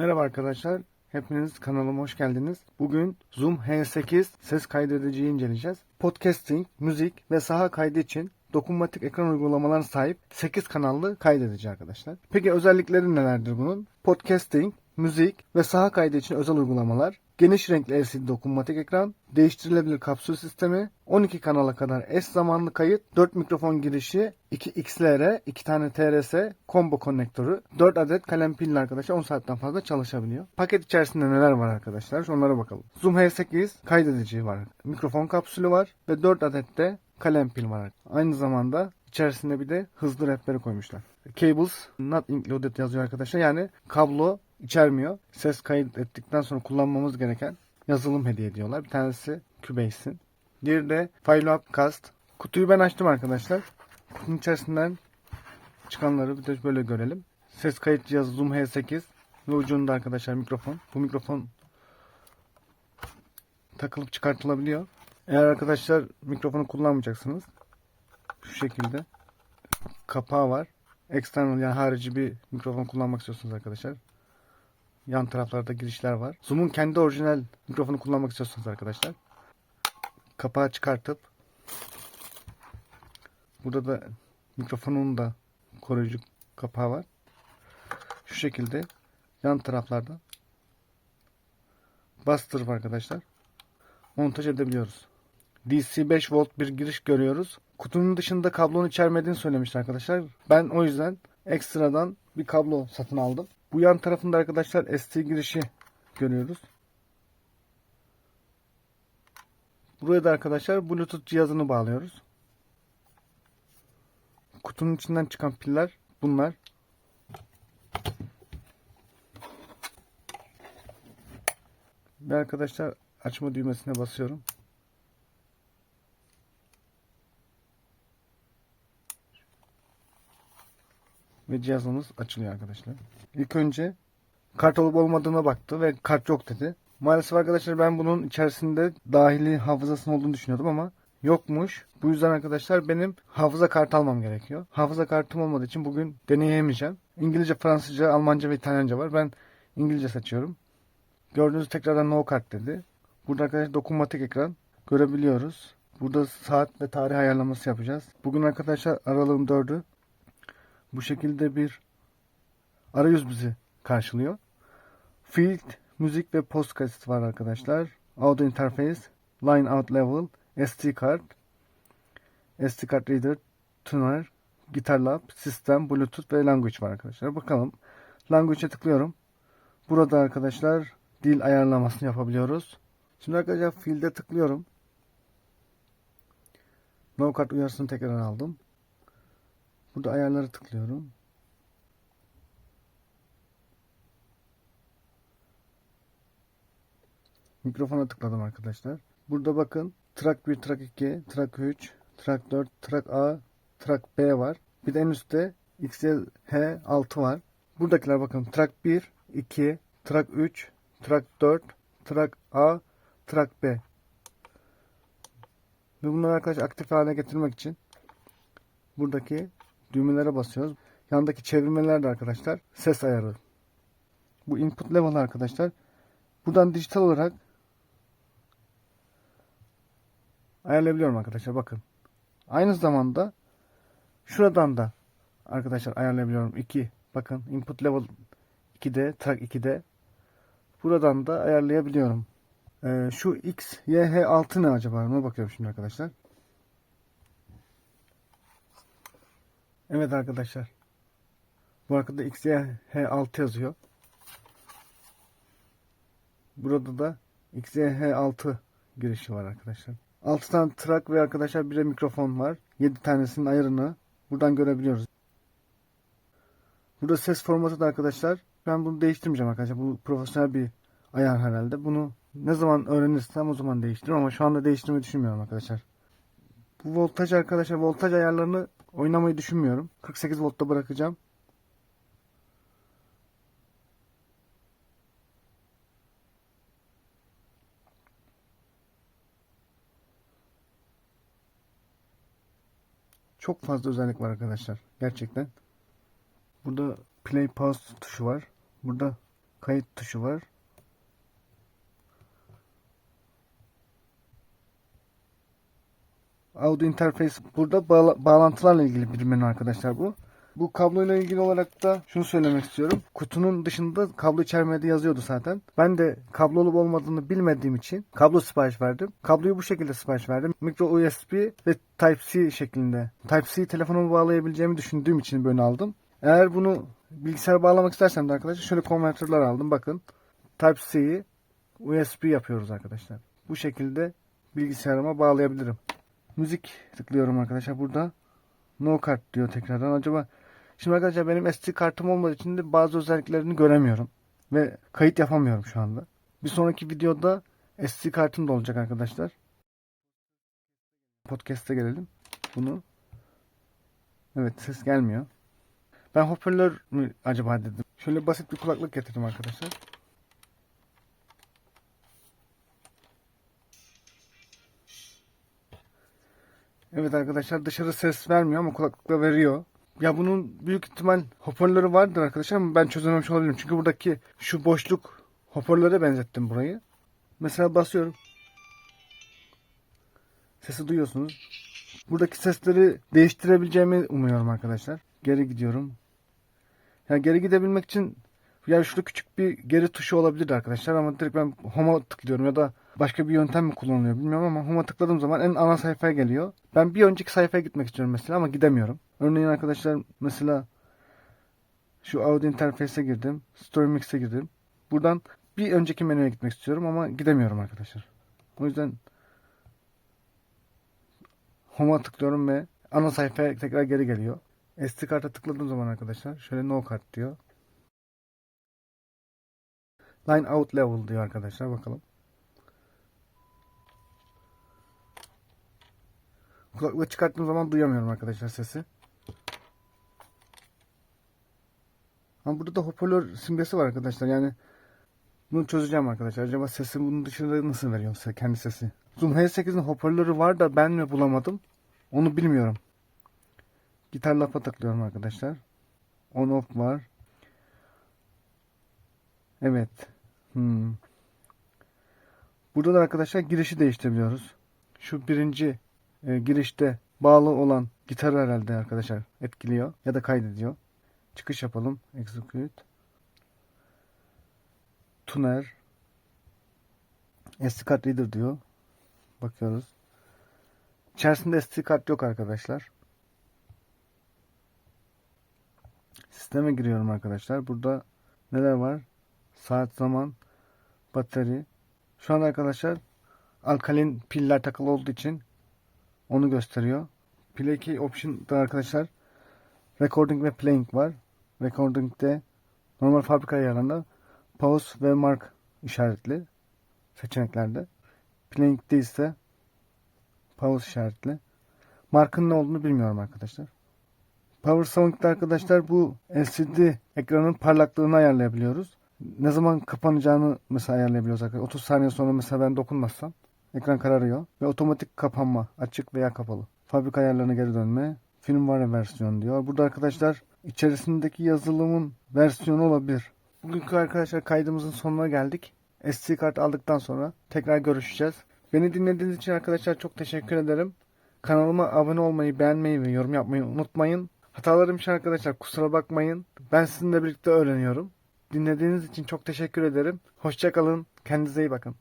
Merhaba arkadaşlar. Hepiniz kanalıma hoş geldiniz. Bugün Zoom H8 ses kaydediciyi inceleyeceğiz. Podcasting, müzik ve saha kaydı için dokunmatik ekran uygulamalarına sahip 8 kanallı kaydedici arkadaşlar. Peki özellikleri nelerdir bunun? Podcasting, müzik ve saha kaydı için özel uygulamalar, geniş renkli LCD dokunmatik ekran, değiştirilebilir kapsül sistemi, 12 kanala kadar eş zamanlı kayıt, 4 mikrofon girişi, 2 XLR, 2 tane TRS, combo konnektörü, 4 adet kalem pilli arkadaşlar 10 saatten fazla çalışabiliyor. Paket içerisinde neler var arkadaşlar? Onlara bakalım. Zoom H8 kaydedici var. Mikrofon kapsülü var ve 4 adet de kalem pil var. Aynı zamanda içerisinde bir de hızlı rehberi koymuşlar. Cables not included yazıyor arkadaşlar. Yani kablo içermiyor. Ses kayıt ettikten sonra kullanmamız gereken yazılım hediye ediyorlar. Bir tanesi Cubase'in. Diğeri de File Upcast. Kutuyu ben açtım arkadaşlar. Kutunun içerisinden çıkanları bir de böyle görelim. Ses kayıt cihazı Zoom H8 ve ucunda arkadaşlar mikrofon. Bu mikrofon takılıp çıkartılabiliyor. Eğer arkadaşlar mikrofonu kullanmayacaksınız şu şekilde kapağı var. External yani harici bir mikrofon kullanmak istiyorsunuz arkadaşlar. Yan taraflarda girişler var. Zoom'un kendi orijinal mikrofonu kullanmak istiyorsunuz arkadaşlar. Kapağı çıkartıp burada da mikrofonun da koruyucu kapağı var. Şu şekilde yan taraflarda bastırıp arkadaşlar montaj edebiliyoruz. DC 5 volt bir giriş görüyoruz. Kutunun dışında kablonun içermediğini söylemişti arkadaşlar. Ben o yüzden ekstradan bir kablo satın aldım. Bu yan tarafında arkadaşlar ST girişi görüyoruz. Buraya da arkadaşlar Bluetooth cihazını bağlıyoruz. Kutunun içinden çıkan piller bunlar. Ve arkadaşlar açma düğmesine basıyorum. Ve cihazımız açılıyor arkadaşlar. İlk önce kart olup olmadığına baktı ve kart yok dedi. Maalesef arkadaşlar ben bunun içerisinde dahili hafızasının olduğunu düşünüyordum ama yokmuş. Bu yüzden arkadaşlar benim hafıza kartı almam gerekiyor. Hafıza kartım olmadığı için bugün deneyemeyeceğim. İngilizce, Fransızca, Almanca ve İtalyanca var. Ben İngilizce seçiyorum. Gördüğünüz tekrardan no kart dedi. Burada arkadaşlar dokunmatik ekran görebiliyoruz. Burada saat ve tarih ayarlaması yapacağız. Bugün arkadaşlar aralığın 4'ü. Bu şekilde bir arayüz bizi karşılıyor. Field, müzik ve podcast var arkadaşlar. Audio interface, line out level, SD card, SD card reader, tuner, gitar lab, sistem, bluetooth ve language var arkadaşlar. Bakalım. Language'e tıklıyorum. Burada arkadaşlar dil ayarlamasını yapabiliyoruz. Şimdi arkadaşlar field'e tıklıyorum. No card uyarısını tekrar aldım. Burada ayarları tıklıyorum. Mikrofona tıkladım arkadaşlar. Burada bakın track 1, track 2, track 3, track 4, track A, track B var. Bir de en üstte XLH 6 var. Buradakiler bakın track 1, 2, track 3, track 4, track A, track B. Ve bunları arkadaşlar aktif hale getirmek için buradaki düğmelere basıyoruz. Yandaki çevirmeler de arkadaşlar ses ayarı. Bu input level arkadaşlar. Buradan dijital olarak ayarlayabiliyorum arkadaşlar bakın. Aynı zamanda şuradan da arkadaşlar ayarlayabiliyorum. 2 bakın input level 2'de track 2'de buradan da ayarlayabiliyorum. Ee, şu X, Y, H 6 ne acaba? Ona bakıyorum şimdi arkadaşlar. Evet arkadaşlar. Bu arkada XYH6 yazıyor. Burada da XYH6 girişi var arkadaşlar. 6 tane track ve arkadaşlar bir mikrofon var. 7 tanesinin ayarını buradan görebiliyoruz. Burada ses formatı da arkadaşlar. Ben bunu değiştirmeyeceğim arkadaşlar. Bu profesyonel bir ayar herhalde. Bunu ne zaman öğrenirsem o zaman değiştiririm ama şu anda değiştirmeyi düşünmüyorum arkadaşlar. Bu voltaj arkadaşlar voltaj ayarlarını oynamayı düşünmüyorum. 48 voltta bırakacağım. Çok fazla özellik var arkadaşlar. Gerçekten. Burada play pause tuşu var. Burada Kayıt tuşu var. Audio interface burada bağla- bağlantılarla ilgili bir menü arkadaşlar bu. Bu kabloyla ilgili olarak da şunu söylemek istiyorum. Kutunun dışında kablo içermedi yazıyordu zaten. Ben de kablo olup olmadığını bilmediğim için kablo sipariş verdim. Kabloyu bu şekilde sipariş verdim. Micro USB ve Type-C şeklinde. Type-C telefonumu bağlayabileceğimi düşündüğüm için böyle aldım. Eğer bunu bilgisayara bağlamak istersem de arkadaşlar şöyle konvertörler aldım. Bakın Type-C'yi USB yapıyoruz arkadaşlar. Bu şekilde bilgisayarıma bağlayabilirim. Müzik tıklıyorum arkadaşlar burada. No kart diyor tekrardan. Acaba şimdi arkadaşlar benim SD kartım olmadığı için de bazı özelliklerini göremiyorum. Ve kayıt yapamıyorum şu anda. Bir sonraki videoda SD kartım da olacak arkadaşlar. Podcast'e gelelim. Bunu. Evet ses gelmiyor. Ben hoparlör mü acaba dedim. Şöyle basit bir kulaklık getirdim arkadaşlar. Evet arkadaşlar dışarı ses vermiyor ama kulaklıkla veriyor. Ya bunun büyük ihtimal hoparlörü vardır arkadaşlar ama ben çözememiş olabilirim. Çünkü buradaki şu boşluk hoparlöre benzettim burayı. Mesela basıyorum. Sesi duyuyorsunuz. Buradaki sesleri değiştirebileceğimi umuyorum arkadaşlar. Geri gidiyorum. Ya geri gidebilmek için ya şurada küçük bir geri tuşu olabilir arkadaşlar ama direkt ben home'a tıklıyorum ya da başka bir yöntem mi kullanılıyor bilmiyorum ama home'a tıkladığım zaman en ana sayfaya geliyor. Ben bir önceki sayfaya gitmek istiyorum mesela ama gidemiyorum. Örneğin arkadaşlar mesela şu audio interface'e girdim. Story Mix'e girdim. Buradan bir önceki menüye gitmek istiyorum ama gidemiyorum arkadaşlar. O yüzden Home'a tıklıyorum ve ana sayfaya tekrar geri geliyor. SD karta tıkladığım zaman arkadaşlar şöyle no kart diyor. Line out level diyor arkadaşlar bakalım. Kulaklığı çıkarttığım zaman duyamıyorum arkadaşlar sesi. Ama burada da hoparlör simgesi var arkadaşlar. Yani bunu çözeceğim arkadaşlar. Acaba sesi bunun dışında nasıl veriyor size kendi sesi? Zoom H8'in hoparlörü var da ben mi bulamadım? Onu bilmiyorum. Gitar lafa tıklıyorum arkadaşlar. On off var. Evet. Hmm. Burada da arkadaşlar girişi değiştirebiliyoruz. Şu birinci e, girişte bağlı olan gitar herhalde arkadaşlar etkiliyor ya da kaydediyor. Çıkış yapalım. Execute. Tuner. SD kart reader diyor. Bakıyoruz. İçerisinde SD kart yok arkadaşlar. Sisteme giriyorum arkadaşlar. Burada neler var? Saat, zaman, batarya. Şu an arkadaşlar alkalin piller takılı olduğu için onu gösteriyor. Play key option'da arkadaşlar recording ve playing var. Recording'de normal fabrika ayarlarında pause ve mark işaretli seçeneklerde. Playing'de ise pause işaretli. Markın ne olduğunu bilmiyorum arkadaşlar. Power Sonic'te arkadaşlar bu LCD ekranın parlaklığını ayarlayabiliyoruz. Ne zaman kapanacağını mesela ayarlayabiliyoruz arkadaşlar. 30 saniye sonra mesela ben dokunmazsam ekran kararıyor ve otomatik kapanma açık veya kapalı. Fabrika ayarlarına geri dönme. Firmware versiyon diyor. Burada arkadaşlar içerisindeki yazılımın versiyonu olabilir. Bugünkü arkadaşlar kaydımızın sonuna geldik. SD kart aldıktan sonra tekrar görüşeceğiz. Beni dinlediğiniz için arkadaşlar çok teşekkür ederim. Kanalıma abone olmayı, beğenmeyi ve yorum yapmayı unutmayın. Hatalarım için arkadaşlar kusura bakmayın. Ben sizinle birlikte öğreniyorum. Dinlediğiniz için çok teşekkür ederim. Hoşçakalın. Kendinize iyi bakın.